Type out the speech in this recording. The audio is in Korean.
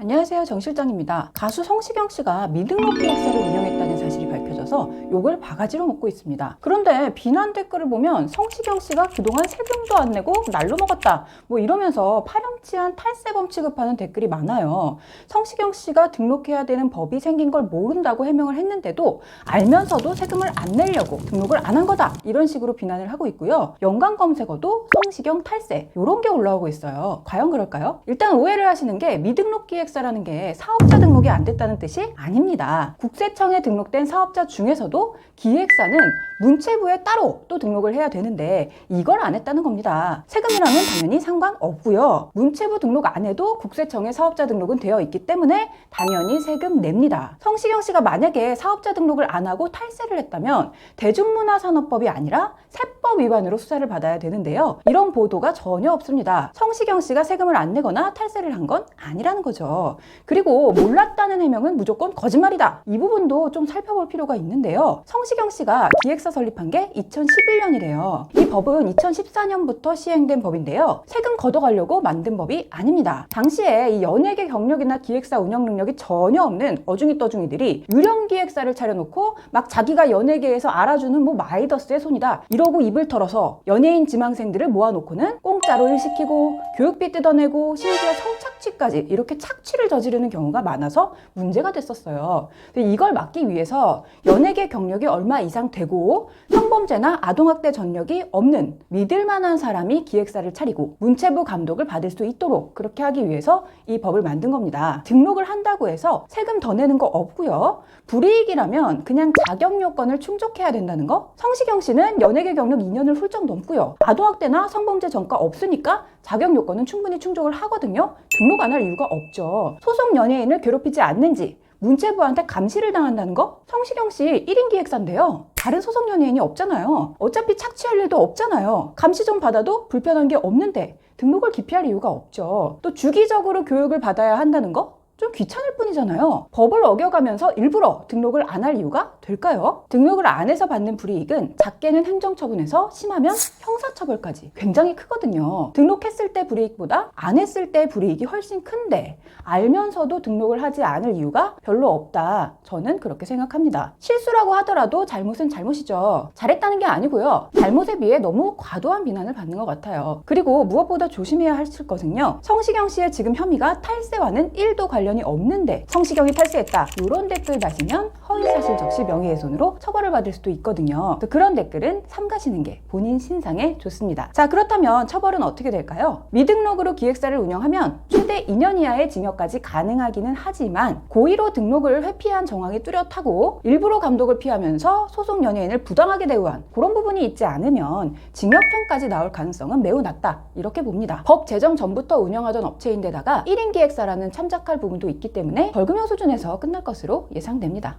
안녕하세요 정 실장입니다. 가수 성시경 씨가 미등록 기획사를 운영했다는 사실이 밝혀져서 욕을 바가지로 먹고 있습니다. 그런데 비난 댓글을 보면 성시경 씨가 그동안 세금도 안 내고 날로 먹었다 뭐 이러면서 파렴치한 탈세범 취급하는 댓글이 많아요. 성시경 씨가 등록해야 되는 법이 생긴 걸 모른다고 해명을 했는데도 알면서도 세금을 안 내려고 등록을 안 한 거다 이런 식으로 비난을 하고 있고요. 연관 검색어도 성시경 탈세 이런 게 올라오고 있어요. 과연 그럴까요? 일단 오해를 하시는 게 미등록 기획 사라는 게 사업자 등록이 안 됐다는 뜻이 아닙니다. 국세청에 등록된 사업자 중에서도 기획사는 문체부에 따로 또 등록을 해야 되는데 이걸 안 했다는 겁니다. 세금이랑은 당연히 상관없고요. 문체부 등록 안 해도 국세청에 사업자 등록은 되어 있기 때문에 당연히 세금 냅니다. 성시경 씨가 만약에 사업자 등록을 안 하고 탈세를 했다면 대중문화산업법이 아니라 세법 위반으로 수사를 받아야 되는데요. 이런 보도가 전혀 없습니다. 성시경 씨가 세금을 안 내거나 탈세를 한 건 아니라는 거죠. 그리고 몰랐다는 해명은 무조건 거짓말이다. 이 부분도 좀 살펴볼 필요가 있는데요. 성시경 씨가 기획사 설립한 게 2011년이래요. 이 법은 2014년부터 시행된 법인데요. 세금 걷어가려고 만든 법이 아닙니다. 당시에 이 연예계 경력이나 기획사 운영 능력이 전혀 없는 어중이 떠중이들이 유령 기획사를 차려놓고 막 자기가 연예계에서 알아주는 뭐 마이더스의 손이다 이러고 입을 털어서 연예인 지망생들을 모아놓고는 공짜로 일 시키고 교육비 뜯어내고 심지어 성착취까지 이렇게 착취 를 저지르는 경우가 많아서 문제가 됐었어요. 이걸 막기 위해서 연예계 경력이 얼마 이상 되고 성범죄나 아동학대 전력이 없는 믿을 만한 사람이 기획사를 차리고 문체부 감독을 받을 수 있도록 그렇게 하기 위해서 이 법을 만든 겁니다. 등록을 한다고 해서 세금 더 내는 거 없고요. 불이익이라면 그냥 자격 요건을 충족해야 된다는 거. 성시경 씨는 연예계 경력 2년을 훌쩍 넘고요. 아동학대나 성범죄 전과 없으니까 자격 요건은 충분히 충족을 하거든요. 등록 안 할 이유가 없죠. 소속 연예인을 괴롭히지 않는지 문체부한테 감시를 당한다는 거? 성시경 씨 1인 기획사인데요. 다른 소속 연예인이 없잖아요. 어차피 착취할 일도 없잖아요. 감시 좀 받아도 불편한 게 없는데 등록을 기피할 이유가 없죠. 또 주기적으로 교육을 받아야 한다는 거? 좀 귀찮을 뿐이잖아요. 법을 어겨가면서 일부러 등록을 안 할 이유가 될까요? 등록을 안 해서 받는 불이익은 작게는 행정처분에서 심하면 형사처벌까지 굉장히 크거든요. 등록했을 때 불이익보다 안 했을 때 불이익이 훨씬 큰데 알면서도 등록을 하지 않을 이유가 별로 없다. 저는 그렇게 생각합니다. 실수라고 하더라도 잘못은 잘못이죠. 잘했다는 게 아니고요. 잘못에 비해 너무 과도한 비난을 받는 것 같아요. 그리고 무엇보다 조심해야 할 것은요. 성시경 씨의 지금 혐의가 탈세와는 1도 관련 이 없는데 성시경이 탈세했다. 이런 댓글 다시면 허위사실 적시 명예훼손으로 처벌을 받을 수도 있거든요. 그런 댓글은 삼가시는 게 본인 신상에 좋습니다. 자 그렇다면 처벌은 어떻게 될까요? 미등록으로 기획사를 운영하면 최대 2년 이하의 징역까지 가능하기는 하지만 고의로 등록을 회피한 정황이 뚜렷하고 일부러 감독을 피하면서 소속 연예인을 부당하게 대우한 그런 부분이 있지 않으면 징역형까지 나올 가능성은 매우 낮다 이렇게 봅니다. 법 제정 전부터 운영하던 업체인데다가 1인 기획사라는 참작할 부분 도 있기 때문에 벌금형 수준에서 끝날 것으로 예상됩니다.